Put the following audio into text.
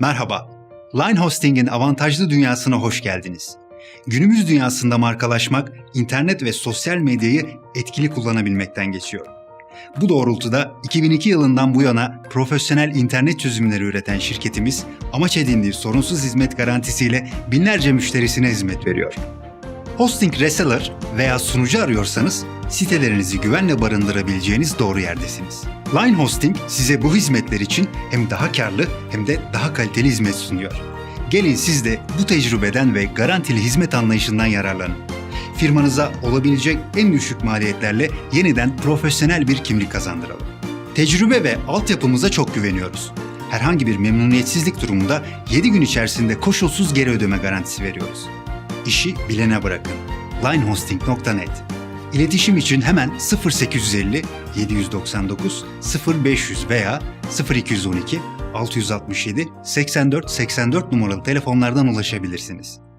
Merhaba. Line Hosting'in avantajlı dünyasına hoş geldiniz. Günümüz dünyasında markalaşmak, internet ve sosyal medyayı etkili kullanabilmekten geçiyor. Bu doğrultuda 2002 yılından bu yana profesyonel internet çözümleri üreten şirketimiz amaç edindiği sorunsuz hizmet garantisiyle binlerce müşterisine hizmet veriyor. Hosting reseller veya sunucu arıyorsanız sitelerinizi güvenle barındırabileceğiniz doğru yerdesiniz. Line Hosting size bu hizmetler için hem daha karlı hem de daha kaliteli hizmet sunuyor. Gelin siz de bu tecrübeden ve garantili hizmet anlayışından yararlanın. Firmanıza olabilecek en düşük maliyetlerle yeniden profesyonel bir kimlik kazandıralım. Tecrübe ve altyapımıza çok güveniyoruz. Herhangi bir memnuniyetsizlik durumunda 7 gün içerisinde koşulsuz geri ödeme garantisi veriyoruz. İşi bilene bırakın. linehosting.net İletişim için hemen 0850 799 0500 veya 0212 667 84 84 numaralı telefonlardan ulaşabilirsiniz.